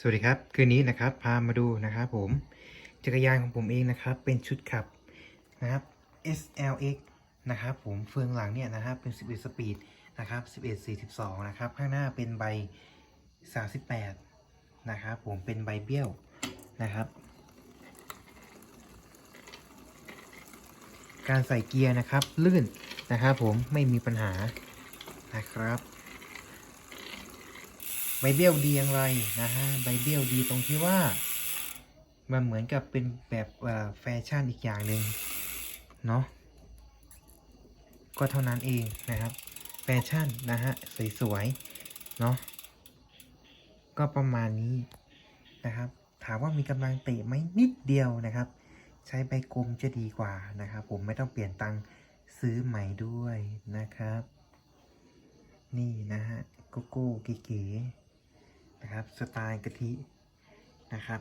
สวัสดีครับ คืนนี้นะครับพามาดูนะครับผมจักรยานของผมเองนะครับ เป็นชุดขับนะครับ SLX นะครับผมเฟืองหลังเนี่ยนะครับเป็น 11 สปีดนะครับ 11 42 นะครับ ข้างหน้าเป็นใบ 38 นะครับผมเป็นใบเบี้ยวนะครับ การใส่เกียร์นะครับลื่นนะครับผมไม่มีปัญหานะครับ ใบเบี้ยวดีอย่างไรนะฮะใบเบี้ยวดีตรงที่ว่า มันเหมือนกับเป็นแบบแฟชั่นอีกอย่างหนึ่งเนาะก็เท่านั้นเองนะครับแฟชั่นนะฮะสวยๆเนาะก็ประมาณนี้นะครับ ถามว่ามีกำลังเตะไหมนิดเดียวนะครับ ใช้ใบกลมจะดีกว่านะครับ ผมไม่ต้องเปลี่ยนตังซื้อใหม่ด้วยนะครับ นี่นะฮะโกโก้เก๋ๆ นะครับ สไตล์กะทินะครับ